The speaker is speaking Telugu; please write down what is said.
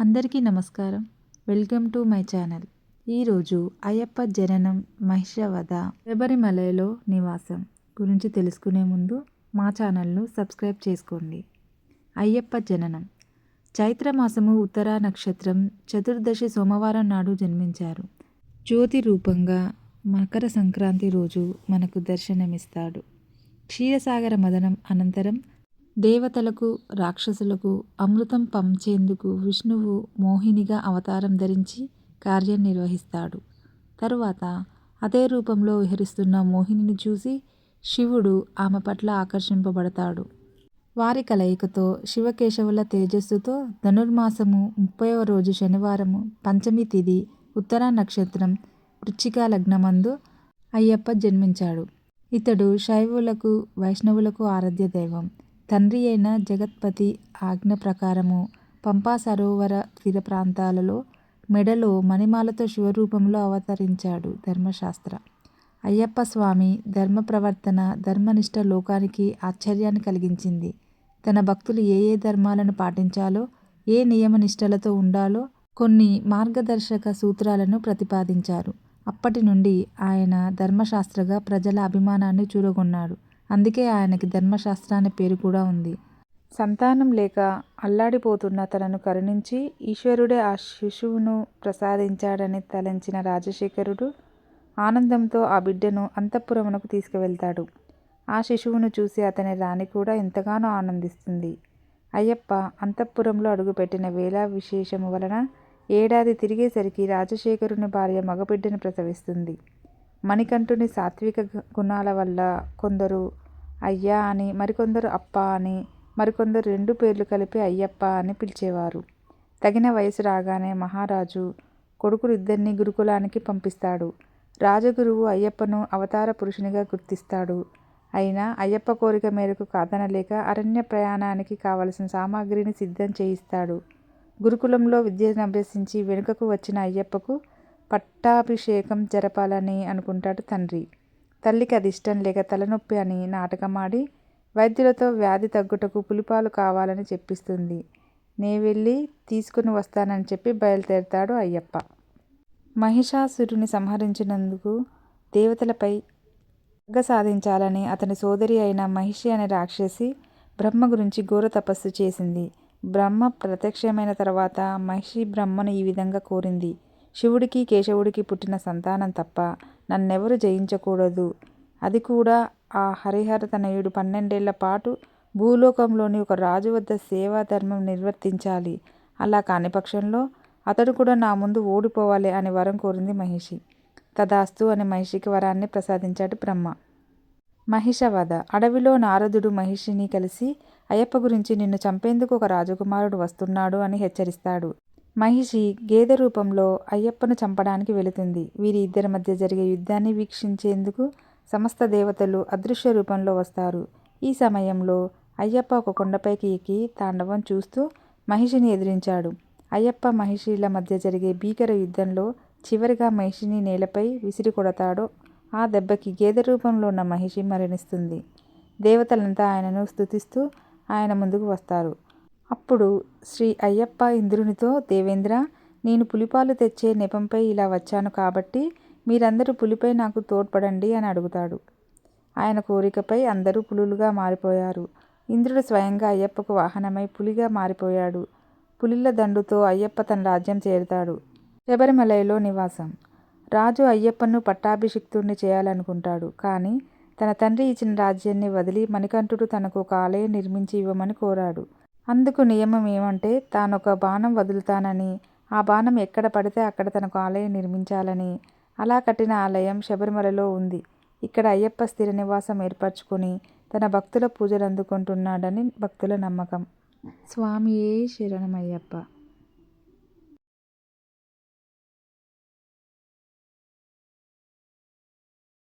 అందరికీ నమస్కారం. Welcome to my channel. ఈరోజు అయ్యప్ప జననం మహిషవధ శబరిమలలో నివాసం గురించి తెలుసుకునే ముందు మా ఛానల్ను సబ్స్క్రైబ్ చేసుకోండి. అయ్యప్ప జననం. చైత్రమాసము ఉత్తరా నక్షత్రం చతుర్దశి సోమవారం నాడు జన్మించారు. జ్యోతి రూపంగా మకర సంక్రాంతి రోజు మనకు దర్శనమిస్తాడు. క్షీరసాగర మదనం అనంతరం దేవతలకు రాక్షసులకు అమృతం పంచేందుకు విష్ణువు మోహినిగా అవతారం ధరించి కార్యం నిర్వహిస్తాడు. తరువాత అదే రూపంలో విహరిస్తున్న మోహినిని చూసి శివుడు ఆమె పట్ల ఆకర్షింపబడతాడు. వారి కలయికతో శివకేశవుల తేజస్సుతో ధనుర్మాసము ముప్పైవ రోజు శనివారము పంచమి తిథి ఉత్తర నక్షత్రం వృచ్చిక లగ్నమందు అయ్యప్ప జన్మించాడు. ఇతడు శైవులకు వైష్ణవులకు ఆరాధ్య దైవం. తండ్రి అయిన జగత్పతి ఆజ్ఞ ప్రకారము పంపా సరోవర తీర ప్రాంతాలలో మెడలో మణిమాలతో శివరూపంలో అవతరించాడు ధర్మశాస్త్ర. అయ్యప్ప స్వామి ధర్మ ప్రవర్తన ధర్మనిష్ట లోకానికి ఆశ్చర్యాన్ని కలిగించింది. తన భక్తులు ఏ ఏ ధర్మాలను పాటించాలో ఏ నియమనిష్టలతో ఉండాలో కొన్ని మార్గదర్శక సూత్రాలను ప్రతిపాదించారు. అప్పటి నుండి ఆయన ధర్మశాస్త్రగా ప్రజల అభిమానాన్ని చూరగొన్నాడు. అందుకే ఆయనకి ధర్మశాస్త్ర అనే పేరు కూడా ఉంది. సంతానం లేక అల్లాడిపోతున్న తనను కరుణించి ఈశ్వరుడే ఆ శిశువును ప్రసాదించాడని తలంచిన రాజశేఖరుడు ఆనందంతో ఆ బిడ్డను అంతఃపురమునకు తీసుకువెళ్తాడు. ఆ శిశువును చూసి అతని రాణి కూడా ఎంతగానో ఆనందిస్తుంది. అయ్యప్ప అంతఃపురంలో అడుగుపెట్టిన వేళ విశేషము వలన ఏడాది తిరిగేసరికి రాజశేఖరుని భార్య మగబిడ్డను ప్రసవిస్తుంది. మణికంఠుని సాత్విక గుణాల వల్ల కొందరు అయ్యా అని మరికొందరు అప్ప అని మరికొందరు రెండు పేర్లు కలిపి అయ్యప్ప అని పిలిచేవారు. తగిన వయసు రాగానే మహారాజు కొడుకులు ఇద్దరిని గురుకులానికి పంపిస్తాడు. రాజగురువు అయ్యప్పను అవతార పురుషునిగా గుర్తిస్తాడు. అయినా అయ్యప్ప కోరిక మేరకు కాదనలేక అరణ్య ప్రయాణానికి కావలసిన సామాగ్రిని సిద్ధం చేయిస్తాడు. గురుకులంలో విద్యను అభ్యసించి వెనుకకు వచ్చిన అయ్యప్పకు పట్టాభిషేకం జరపాలని అనుకుంటాడు తండ్రి. తల్లికి అది ఇష్టం లేక తలనొప్పి అని నాటకమాడి వైద్యులతో వ్యాధి తగ్గుటకు పులిపాలు కావాలని చెప్పిస్తుంది. నే వెళ్ళి తీసుకుని వస్తానని చెప్పి బయలుదేరతాడు అయ్యప్ప. మహిషాసురుని సంహరించినందుకు దేవతలపై పగ సాధించాలని అతని సోదరి అయిన మహిషి అనే రాక్షసి బ్రహ్మ గురించి ఘోర తపస్సు చేసింది. బ్రహ్మ ప్రత్యక్షమైన తర్వాత మహిషి బ్రహ్మను ఈ విధంగా కోరింది. శివుడికి కేశవుడికి పుట్టిన సంతానం తప్ప నన్నెవరు జయించకూడదు. అది కూడా ఆ హరిహర తనయుడు పన్నెండేళ్ళ పాటు భూలోకంలోని ఒక రాజు వద్ద సేవా ధర్మం నిర్వర్తించాలి. అలా కాని పక్షంలో అతడు కూడా నా ముందు ఓడిపోవాలి అని వరం కోరింది మహిషి. తదాస్తు అని మహిషికి వరాన్ని ప్రసాదించాడు బ్రహ్మ. మహిషవధ అడవిలో నారదుడు మహిషిని కలిసి అయ్యప్ప గురించి నిన్ను చంపేందుకు ఒక రాజకుమారుడు వస్తున్నాడు అని హెచ్చరిస్తాడు. మహిషి గేదె రూపంలో అయ్యప్పను చంపడానికి వెళుతుంది. వీరి ఇద్దరి మధ్య జరిగే యుద్ధాన్ని వీక్షించేందుకు సమస్త దేవతలు అదృశ్య రూపంలో వస్తారు. ఈ సమయంలో అయ్యప్ప ఒక కొండపైకి ఎక్కి తాండవం చూస్తూ మహిషిని ఎదిరించాడు. అయ్యప్ప మహిషిల మధ్య జరిగే భీకర యుద్ధంలో చివరిగా మహిషిని నేలపై విసిరి కొడతాడు ఆ దెబ్బకి గేదె రూపంలో ఉన్న మహిషి మరణిస్తుంది. దేవతలంతా ఆయనను స్తుతిస్తూ ఆయన ముందుకు వస్తారు. అప్పుడు శ్రీ అయ్యప్ప ఇంద్రునితో దేవేంద్ర నేను పులిపాలు తెచ్చే నెపంపై ఇలా వచ్చాను కాబట్టి మీరందరూ పులిపై నాకు తోడ్పడండి అని అడుగుతాడు. ఆయన కోరికపై అందరూ పులులుగా మారిపోయారు. ఇంద్రుడు స్వయంగా అయ్యప్పకు వాహనమై పులిగా మారిపోయాడు. పులిల దండుతో అయ్యప్ప తన రాజ్యం చేరుతాడు. శబరిమలైలో నివాసం. రాజు అయ్యప్పను పట్టాభిషిక్తుడిని చేయాలనుకుంటాడు. కానీ తన తండ్రి ఇచ్చిన రాజ్యాన్ని వదిలి మణికంఠుడు తనకు ఒక ఆలయం నిర్మించి ఇవ్వమని కోరాడు. అందుకు నియమం ఏమంటే తానొక బాణం వదులుతానని ఆ బాణం ఎక్కడ పడితే అక్కడ తనకు ఆలయం నిర్మించాలని. అలా కట్టిన ఆలయం శబరిమలలో ఉంది. ఇక్కడ అయ్యప్ప స్థిర నివాసం ఏర్పరచుకొని తన భక్తుల పూజలు అందుకుంటున్నాడని భక్తుల నమ్మకం. స్వామియే శరణమయ్యప్ప.